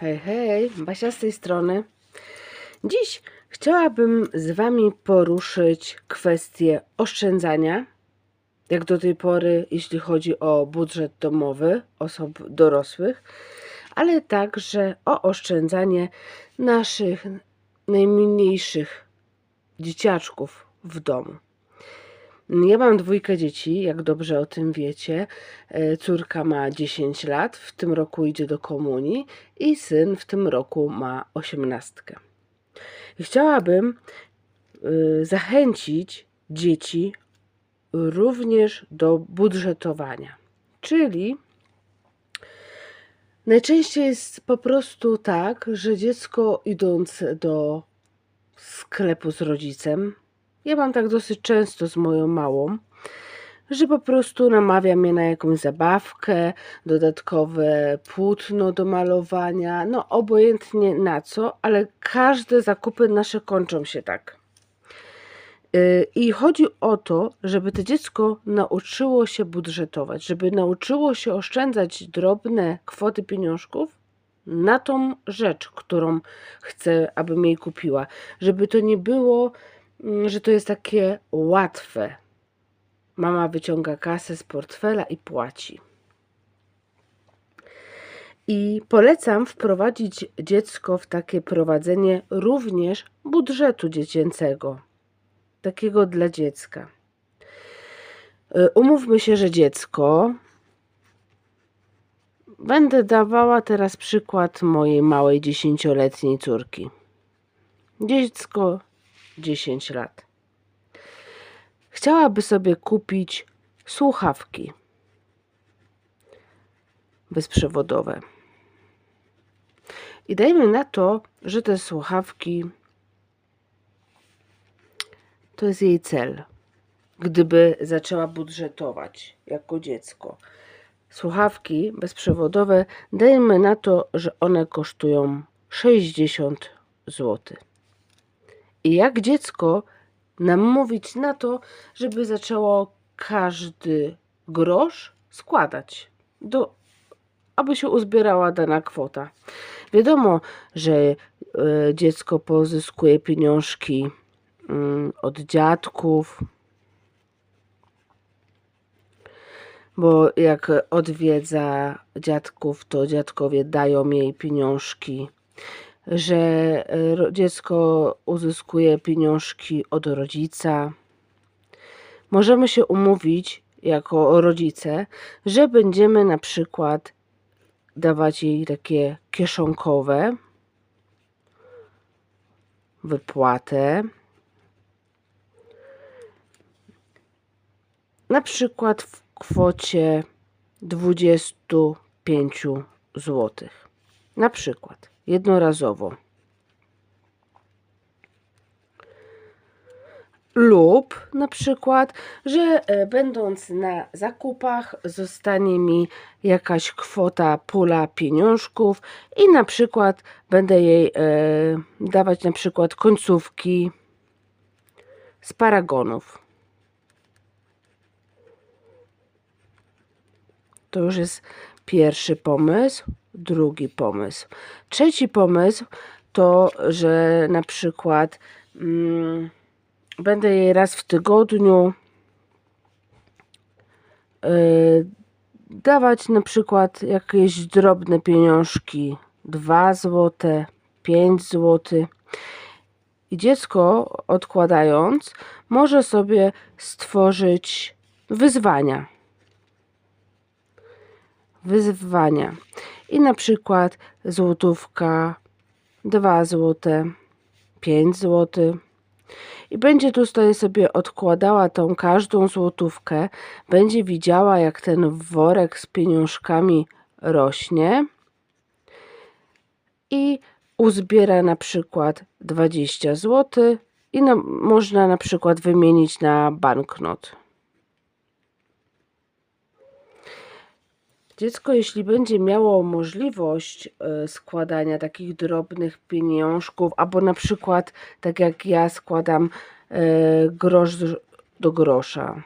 Hej, hej, Basia z tej strony. Dziś chciałabym z Wami poruszyć kwestię oszczędzania, jak do tej pory, jeśli chodzi o budżet domowy osób dorosłych, ale także o oszczędzanie naszych najmniejszych dzieciaczków w domu. Ja mam dwójkę dzieci, jak dobrze o tym wiecie. E, Córka ma 10 lat, w tym roku idzie do komunii i syn w tym roku ma osiemnastkę. I Chciałabym y, zachęcić dzieci również do budżetowania. Czyli najczęściej jest po prostu tak, że dziecko idąc do sklepu z rodzicem, ja mam tak dosyć często z moją małą, że po prostu namawia mnie na jakąś zabawkę, dodatkowe płótno do malowania, no obojętnie na co, ale każde zakupy nasze kończą się tak. Yy, I chodzi o to, żeby to dziecko nauczyło się budżetować, żeby nauczyło się oszczędzać drobne kwoty pieniążków na tą rzecz, którą chcę, abym jej kupiła. Żeby to nie było, że to jest takie łatwe. Mama wyciąga kasę z portfela i płaci. I polecam wprowadzić dziecko w takie prowadzenie również budżetu dziecięcego, takiego dla dziecka. Y, Umówmy się, że dziecko. Będę dawała teraz przykład mojej małej dziesięcioletniej córki. Dziecko 10 lat. Chciałaby sobie kupić słuchawki bezprzewodowe. I dajmy na to, że te słuchawki to jest jej cel. Gdyby zaczęła budżetować jako dziecko. Słuchawki bezprzewodowe, dajmy na to, że one kosztują 60 zł. Jak dziecko namówić na to, żeby zaczęło każdy grosz składać, do, aby się uzbierała dana kwota. Wiadomo, że e, dziecko pozyskuje pieniążki mm, od dziadków, bo jak odwiedza dziadków, to dziadkowie dają jej pieniążki że e, dziecko uzyskuje pieniążki od rodzica. Możemy się umówić jako rodzice, że będziemy na przykład dawać jej takie kieszonkowe wypłatę. Na przykład w kwocie 25 zł. Na przykład jednorazowo. Lub na przykład, że e, będąc na zakupach zostanie mi jakaś kwota, pula pieniążków i na przykład będę jej e, dawać na przykład końcówki z paragonów. To już jest pierwszy pomysł. Drugi pomysł. Trzeci pomysł to, że na przykład mm, będę jej raz w tygodniu y, dawać na przykład jakieś drobne pieniążki 2 zł, 5 zł. I dziecko odkładając może sobie stworzyć wyzwania. Wyzwania. I na przykład złotówka, 2 złote, 5 zł. I będzie tutaj sobie odkładała tą każdą złotówkę, będzie widziała jak ten worek z pieniążkami rośnie i uzbiera na przykład 20 zł i na, można na przykład wymienić na banknot. Dziecko, jeśli będzie miało możliwość e, składania takich drobnych pieniążków, albo na przykład, tak jak ja składam e, grosz do- grosza.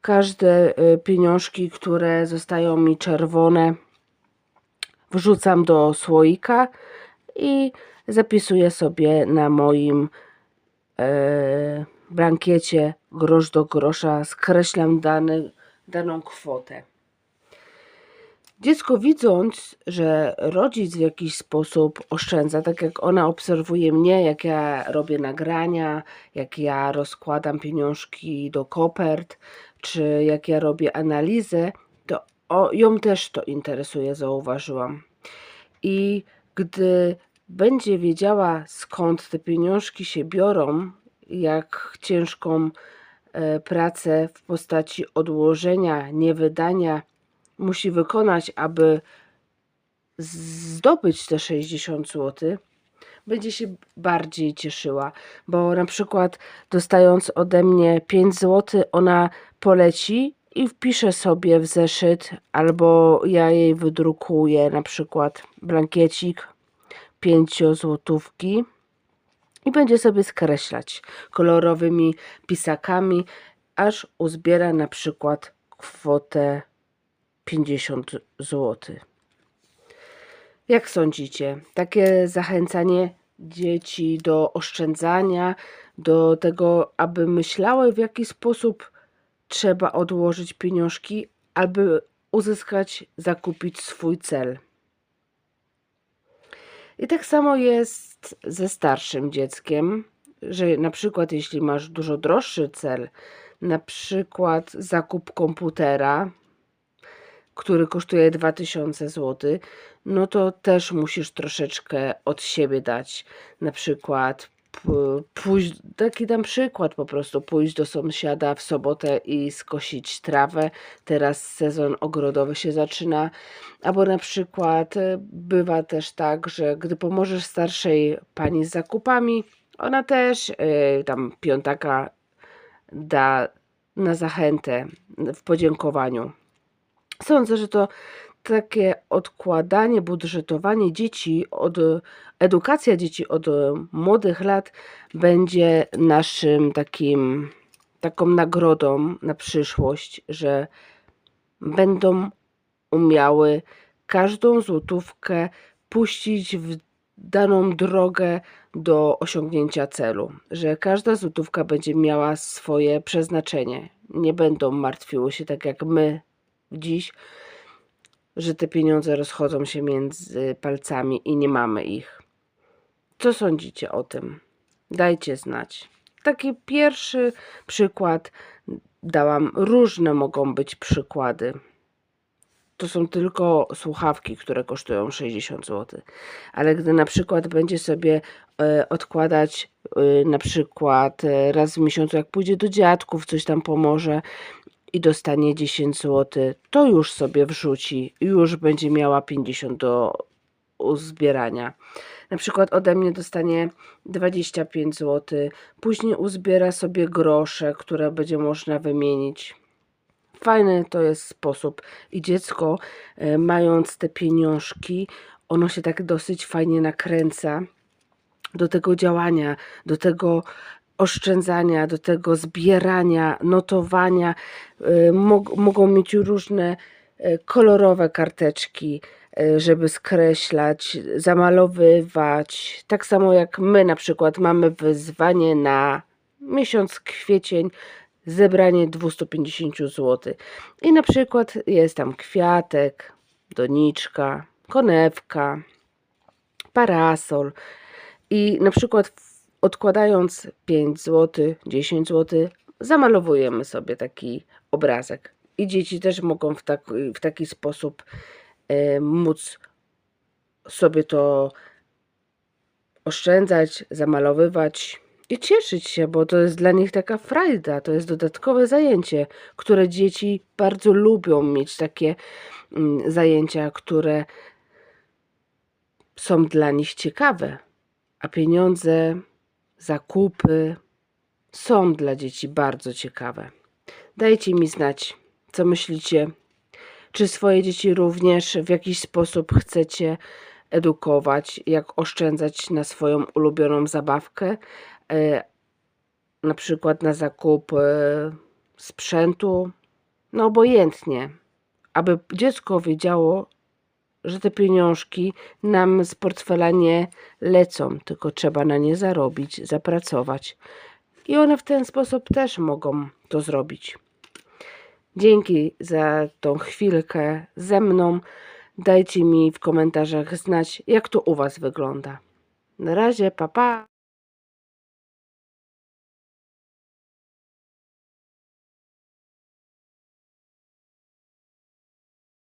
Każde e, pieniążki, które zostają mi czerwone wrzucam do słoika i zapisuję sobie na moim e, blankiecie grosz do grosza, skreślam dany, daną kwotę. Dziecko widząc, że rodzic w jakiś sposób oszczędza, tak jak ona obserwuje mnie, jak ja robię nagrania, jak ja rozkładam pieniążki do kopert, czy jak ja robię analizę, to ją też to interesuje, zauważyłam. I gdy będzie wiedziała, skąd te pieniążki się biorą, jak ciężką pracę w postaci odłożenia, niewydania musi wykonać, aby zdobyć te 60 zł, będzie się bardziej cieszyła, bo na przykład dostając ode mnie 5 zł, ona poleci i wpisze sobie w zeszyt, albo ja jej wydrukuję na przykład blankiecik 5 złotówki i będzie sobie skreślać kolorowymi pisakami, aż uzbiera na przykład kwotę 50 zł. Jak sądzicie, takie zachęcanie dzieci do oszczędzania, do tego, aby myślały, w jaki sposób trzeba odłożyć pieniążki, aby uzyskać, zakupić swój cel. I tak samo jest ze starszym dzieckiem, że na przykład jeśli masz dużo droższy cel, na przykład zakup komputera, który kosztuje 2000 zł, no to też musisz troszeczkę od siebie dać. Na przykład pójść, taki dam przykład po prostu, pójść do sąsiada w sobotę i skosić trawę. Teraz sezon ogrodowy się zaczyna. Albo na przykład e, bywa też tak, że gdy pomożesz starszej pani z zakupami, ona też yy, tam piątaka da na zachętę w podziękowaniu. Sądzę, że to takie odkładanie, budżetowanie dzieci, od, edukacja dzieci od młodych lat będzie naszym takim, taką nagrodą na przyszłość, że będą umiały każdą złotówkę puścić w daną drogę do osiągnięcia celu, że każda złotówka będzie miała swoje przeznaczenie. Nie będą martwiły się tak jak my dziś, że te pieniądze rozchodzą się między palcami i nie mamy ich. Co sądzicie o tym? Dajcie znać. Taki pierwszy przykład dałam. Różne mogą być przykłady. To są tylko słuchawki, które kosztują 60 zł. Ale gdy na przykład będzie sobie e, odkładać e, na przykład e, raz w miesiącu, jak pójdzie do dziadków, coś tam pomoże, i dostanie 10 zł, to już sobie wrzuci, już będzie miała 50 do uzbierania. Na przykład ode mnie dostanie 25 zł, później uzbiera sobie grosze, które będzie można wymienić. Fajny to jest sposób i dziecko, e, mając te pieniążki, ono się tak dosyć fajnie nakręca do tego działania, do tego oszczędzania, do tego zbierania, notowania. Y, mog mogą mieć różne y, kolorowe karteczki, y, żeby skreślać, zamalowywać. Tak samo jak my na przykład mamy wyzwanie na miesiąc kwiecień, zebranie 250 zł. I na przykład jest tam kwiatek, doniczka, konewka, parasol. I na przykład odkładając 5 zł, 10 zł, zamalowujemy sobie taki obrazek. I dzieci też mogą w taki, w taki sposób e, móc sobie to oszczędzać, zamalowywać i cieszyć się, bo to jest dla nich taka frajda, to jest dodatkowe zajęcie, które dzieci bardzo lubią mieć takie mm, zajęcia, które są dla nich ciekawe, a pieniądze zakupy są dla dzieci bardzo ciekawe. Dajcie mi znać, co myślicie. Czy swoje dzieci również w jakiś sposób chcecie edukować, jak oszczędzać na swoją ulubioną zabawkę, e, na przykład na zakup e, sprzętu, no obojętnie, aby dziecko wiedziało, że te pieniążki nam z portfela nie lecą, tylko trzeba na nie zarobić, zapracować. I one w ten sposób też mogą to zrobić. Dzięki za tą chwilkę ze mną. Dajcie mi w komentarzach znać, jak to u Was wygląda. Na razie, pa pa!